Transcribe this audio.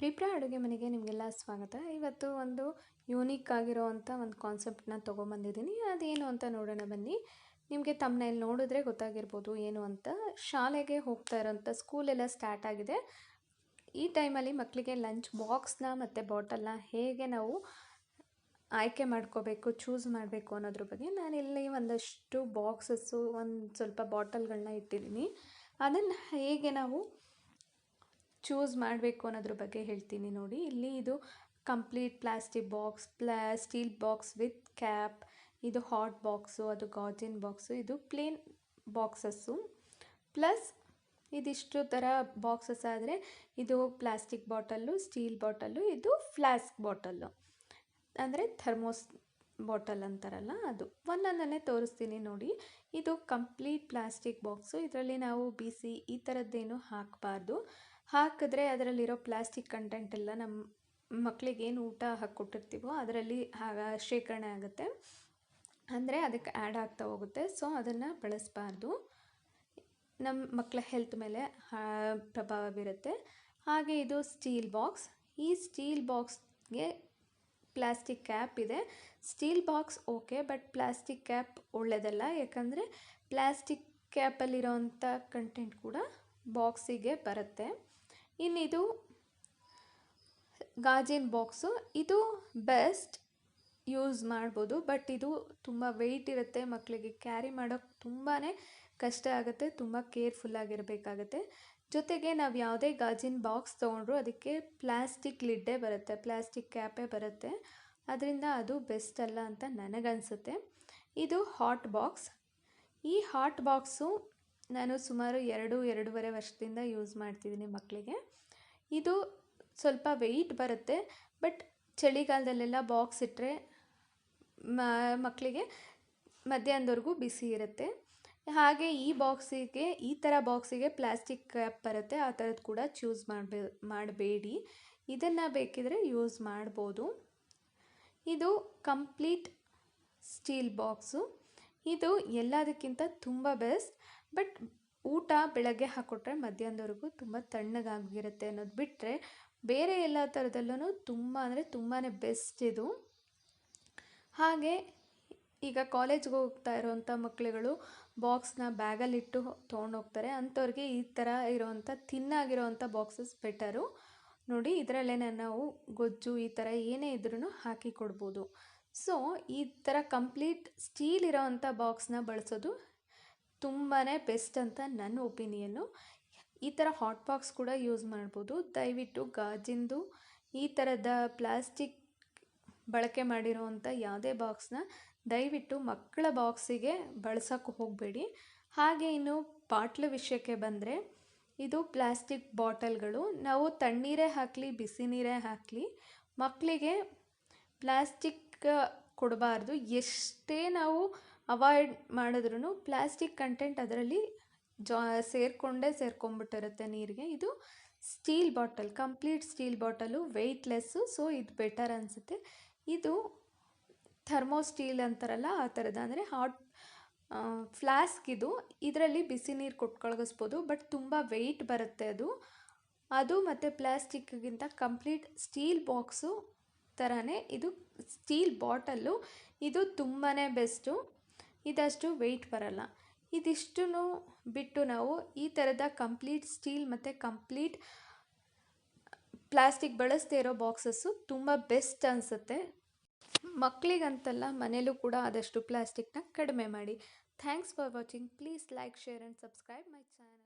ಪ್ರಿಪ್ರಾ ಅಡುಗೆ ಮನೆಗೆ ನಿಮಗೆಲ್ಲ ಸ್ವಾಗತ. ಇವತ್ತು ಒಂದು ಯೂನಿಕ್ ಆಗಿರೋವಂಥ ಒಂದು ಕಾನ್ಸೆಪ್ಟನ್ನ ತೊಗೊಂಬಂದಿದ್ದೀನಿ. ಅದೇನು ಅಂತ ನೋಡೋಣ ಬನ್ನಿ. ನಿಮಗೆ ತಮ್ಮನೇಲಿ ನೋಡಿದ್ರೆ ಗೊತ್ತಾಗಿರ್ಬೋದು ಏನು ಅಂತ. ಶಾಲೆಗೆ ಹೋಗ್ತಾ ಇರೋಂಥ ಸ್ಕೂಲೆಲ್ಲ ಸ್ಟಾರ್ಟ್ ಆಗಿದೆ. ಈ ಟೈಮಲ್ಲಿ ಮಕ್ಕಳಿಗೆ ಲಂಚ್ ಬಾಕ್ಸ್ನ ಮತ್ತು ಬಾಟಲ್ನ ಹೇಗೆ ನಾವು ಆಯ್ಕೆ ಮಾಡ್ಕೋಬೇಕು ಚೂಸ್ ಮಾಡಬೇಕು ಅನ್ನೋದ್ರ ಬಗ್ಗೆ ನಾನಿಲ್ಲಿ ಒಂದಷ್ಟು ಬಾಕ್ಸಸ್ಸು ಒಂದು ಸ್ವಲ್ಪ ಬಾಟಲ್ಗಳನ್ನ ಇಟ್ಟಿದ್ದೀನಿ. ಅದನ್ನು ಹೇಗೆ ನಾವು ಚೂಸ್ ಮಾಡಬೇಕು ಅನ್ನೋದ್ರ ಬಗ್ಗೆ ಹೇಳ್ತೀನಿ ನೋಡಿ. ಇಲ್ಲಿ ಇದು ಕಂಪ್ಲೀಟ್ ಪ್ಲಾಸ್ಟಿಕ್ ಬಾಕ್ಸ್ ಪ್ಲಾ ಸ್ಟೀಲ್ ಬಾಕ್ಸ್ ವಿತ್ ಕ್ಯಾಪ್ ಇದು ಹಾಟ್ ಬಾಕ್ಸು ಅದು ಗಾಜಿನ್ ಬಾಕ್ಸು ಇದು ಪ್ಲೇನ್ ಬಾಕ್ಸಸ್ಸು ಪ್ಲಸ್ ಇದಿಷ್ಟು ಥರ ಬಾಕ್ಸಸ್ ಆದರೆ ಇದು ಪ್ಲಾಸ್ಟಿಕ್ ಬಾಟಲ್ಲು ಸ್ಟೀಲ್ ಬಾಟಲ್ಲು ಇದು ಫ್ಲಾಸ್ಕ್ ಬಾಟಲ್ಲು ಅಂದರೆ ಥರ್ಮೋಸ್ ಬಾಟಲ್ ಅಂತಾರಲ್ಲ ಅದು. ಒಂದೊಂದನ್ನೇ ತೋರಿಸ್ತೀನಿ ನೋಡಿ. ಇದು ಕಂಪ್ಲೀಟ್ ಪ್ಲಾಸ್ಟಿಕ್ ಬಾಕ್ಸು ಇದರಲ್ಲಿ ನಾವು ಬಿಸಿ ಈ ಥರದ್ದೇನು ಹಾಕಬಾರ್ದು. ಹಾಕಿದ್ರೆ ಅದರಲ್ಲಿರೋ ಪ್ಲಾಸ್ಟಿಕ್ ಕಂಟೆಂಟ್ ಎಲ್ಲ ನಮ್ಮ ಮಕ್ಕಳಿಗೆ ಏನು ಊಟ ಹಾಕ್ಕೊಟ್ಟಿರ್ತೀವೋ ಅದರಲ್ಲಿ ಶೇಖರಣೆ ಆಗುತ್ತೆ. ಅಂದರೆ ಅದಕ್ಕೆ ಆ್ಯಡ್ ಆಗ್ತಾ ಹೋಗುತ್ತೆ. ಸೊ ಅದನ್ನು ಬಳಸಬಾರ್ದು. ನಮ್ಮ ಮಕ್ಕಳ ಹೆಲ್ತ್ ಮೇಲೆ ಪ್ರಭಾವ ಬೀರುತ್ತೆ. ಹಾಗೆ ಇದು ಸ್ಟೀಲ್ ಬಾಕ್ಸ್ ಈ ಸ್ಟೀಲ್ ಬಾಕ್ಸ್ಗೆ ಪ್ಲಾಸ್ಟಿಕ್ ಕ್ಯಾಪ್ ಇದೆ. Steel box okay but plastic cap ಒಳ್ಳೆಯದಲ್ಲ ಯಾಕಂದರೆ ಪ್ಲಾಸ್ಟಿಕ್ ಕ್ಯಾಪಲ್ಲಿರೋವಂಥ ಕಂಟೆಂಟ್ ಕೂಡ ಬಾಕ್ಸಿಗೆ ಬರುತ್ತೆ. ಇನ್ನಿದು ಗಾಜಿನ ಬಾಕ್ಸು. ಇದು ಬೆಸ್ಟ್ ಯೂಸ್ ಮಾಡ್ಬೋದು, ಬಟ್ ಇದು ತುಂಬ ವೆಯ್ಟ್ ಇರುತ್ತೆ ಮಕ್ಕಳಿಗೆ ಕ್ಯಾರಿ ಮಾಡೋಕ್ಕೆ ತುಂಬಾ ಕಷ್ಟ ಆಗುತ್ತೆ, ತುಂಬ ಕೇರ್ಫುಲ್ಲಾಗಿರಬೇಕಾಗತ್ತೆ ಜೊತೆಗೆ ನಾವು ಯಾವುದೇ ಗಾಜಿನ ಬಾಕ್ಸ್ ತೊಗೊಂಡ್ರು ಅದಕ್ಕೆ ಪ್ಲಾಸ್ಟಿಕ್ ಲಿಡ್ಡೇ ಬರುತ್ತೆ ಪ್ಲಾಸ್ಟಿಕ್ ಕ್ಯಾಪೇ ಬರುತ್ತೆ. ಅದರಿಂದ ಅದು ಬೆಸ್ಟ್ ಅಲ್ಲ ಅಂತ ನನಗನ್ಸುತ್ತೆ. ಇದು ಹಾಟ್ ಬಾಕ್ಸ್ ಈ ಹಾಟ್ ಬಾಕ್ಸು ನಾನು ಸುಮಾರು ಎರಡು, ಎರಡೂವರೆ ವರ್ಷದಿಂದ ಯೂಸ್ ಮಾಡ್ತಿದ್ದೀನಿ ಮಕ್ಕಳಿಗೆ. ಇದು ಸ್ವಲ್ಪ ವೆಯ್ಟ್ ಬರುತ್ತೆ ಬಟ್ ಚಳಿಗಾಲದಲ್ಲೆಲ್ಲ ಬಾಕ್ಸ್ ಇಟ್ಟರೆ ಮಕ್ಕಳಿಗೆ ಮಧ್ಯಾಹ್ನದವರೆಗೂ ಬಿಸಿ ಇರುತ್ತೆ. ಹಾಗೆ ಈ ಬಾಕ್ಸಿಗೆ ಈ ಥರ ಬಾಕ್ಸಿಗೆ ಪ್ಲಾಸ್ಟಿಕ್ ಕ್ಯಾಪ್ ಬರುತ್ತೆ, ಆ ಥರದ್ದು ಕೂಡ ಚೂಸ್ ಮಾಡಬೇ, ಮಾಡಬೇಡಿ. ಇದನ್ನು ಬೇಕಿದ್ರೆ ಯೂಸ್ ಮಾಡ್ಬೋದು. ಇದು ಕಂಪ್ಲೀಟ್ ಸ್ಟೀಲ್ ಬಾಕ್ಸು ಇದು ಎಲ್ಲದಕ್ಕಿಂತ ತುಂಬ ಬೆಸ್ಟ್ ಬಟ್ ಊಟ ಬೆಳಗ್ಗೆ ಹಾಕ್ಕೊಟ್ರೆ ಮಧ್ಯಾಹ್ನದವರೆಗೂ ತುಂಬ ತಣ್ಣಗಾಗಿರುತ್ತೆ ಅನ್ನೋದು ಬಿಟ್ಟರೆ ಬೇರೆ ಎಲ್ಲ ಥರದಲ್ಲೂ ತುಂಬ ಅಂದರೆ ತುಂಬಾ ಬೆಸ್ಟ್ ಇದು. ಹಾಗೆ ಈಗ ಕಾಲೇಜ್ಗೆ ಹೋಗ್ತಾ ಇರೋವಂಥ ಮಕ್ಕಳುಗಳು ಬಾಕ್ಸ್ನ ಬ್ಯಾಗಲ್ಲಿಟ್ಟು ತೊಗೊಂಡೋಗ್ತಾರೆ ಅಂಥವ್ರಿಗೆ ಈ ಥರ ಇರೋವಂಥ ತಿನ್ನಾಗಿರೋವಂಥ ಬಾಕ್ಸಸ್ ಬೆಟರು. ನೋಡಿ, ಇದರಲ್ಲೇ ನಾವು ಗೊಜ್ಜು ಈ ಥರ ಏನೇ ಇದ್ರೂ ಹಾಕಿ ಕೊಡ್ಬೋದು. ಸೊ, ಈ ಥರ ಕಂಪ್ಲೀಟ್ ಸ್ಟೀಲ್ ಇರೋವಂಥ ಬಾಕ್ಸ್ನ ಬಳಸೋದು ತುಂಬಾ ಬೆಸ್ಟ್ ಅಂತ ನನ್ನ ಒಪಿನಿಯನ್ನು ಈ ಥರ ಹಾಟ್ ಬಾಕ್ಸ್ ಕೂಡ ಯೂಸ್ ಮಾಡ್ಬೋದು. ದಯವಿಟ್ಟು ಗಾಜಿಂದು ಈ ಥರದ ಪ್ಲಾಸ್ಟಿಕ್ ಬಳಕೆ ಮಾಡಿರೋವಂಥ ಯಾವುದೇ ಬಾಕ್ಸ್ನ ದಯವಿಟ್ಟು ಮಕ್ಕಳ ಬಾಕ್ಸಿಗೆ ಬಳಸೋಕ್ಕೆ ಹೋಗಬೇಡಿ. ಹಾಗೆ ಇನ್ನು ಬಾಟ್ಲು ವಿಷಯಕ್ಕೆ ಬಂದರೆ ಇದು ಪ್ಲಾಸ್ಟಿಕ್ ಬಾಟಲ್ಗಳು. ನಾವು ತಣ್ಣೀರೇ ಹಾಕಲಿ, ಬಿಸಿ ನೀರೇ ಹಾಕಲಿ ಮಕ್ಕಳಿಗೆ ಪ್ಲಾಸ್ಟಿಕ್ ಕೊಡಬಾರ್ದು. ಎಷ್ಟೇ ನಾವು ಅವಾಯ್ಡ್ ಮಾಡಿದ್ರೂ ಪ್ಲಾಸ್ಟಿಕ್ ಕಂಟೆಂಟ್ ಅದರಲ್ಲಿ ಜಾ, ಸೇರಿಕೊಂಡೇ ಸೇರ್ಕೊಂಡ್ಬಿಟ್ಟಿರುತ್ತೆ ನೀರಿಗೆ. ಇದು steel bottle complete steel bottle weightless so ಇದು ಬೆಟರ್ ಅನಿಸುತ್ತೆ. ಇದು ಥರ್ಮೋ ಸ್ಟೀಲ್ ಅಂತಾರಲ್ಲ, ಆ ಥರದ ಅಂದರೆ ಹಾಟ್ ಫ್ಲಾಸ್ಕ್ ಇದು. ಇದರಲ್ಲಿ ಬಿಸಿ ನೀರು ಕೊಟ್ಕೊಳಗಿಸ್ಬೋದು ಬಟ್ ತುಂಬ ವೆಯ್ಟ್ ಬರುತ್ತೆ ಅದು. ಅದು ಮತ್ತು ಪ್ಲಾಸ್ಟಿಕ್ಗಿಂತ ಕಂಪ್ಲೀಟ್ ಸ್ಟೀಲ್ ಬಾಕ್ಸು ಥರನೇ ಇದು ಸ್ಟೀಲ್ ಬಾಟಲ್ಲು ಇದು ತುಂಬಾ ಬೆಸ್ಟು ಇದಷ್ಟು ವೆಯ್ಟ್ ಬರಲ್ಲ. ಇದಿಷ್ಟು ಬಿಟ್ಟು ನಾವು ಈ ಥರದ ಕಂಪ್ಲೀಟ್ ಸ್ಟೀಲ್ ಮತ್ತು ಕಂಪ್ಲೀಟ್ ಪ್ಲಾಸ್ಟಿಕ್ ಬಳಸದೇ ಇರೋ ಬಾಕ್ಸಸ್ಸು ತುಂಬ ಬೆಸ್ಟ್ ಅನಿಸುತ್ತೆ. ಮಕ್ಕಳಿಗಂತಲ್ಲ ಮನೇಲೂ ಕೂಡ ಆದಷ್ಟು ಪ್ಲಾಸ್ಟಿಕ್ನ ಕಡಿಮೆ ಮಾಡಿ. Thanks for watching please like share and subscribe my channel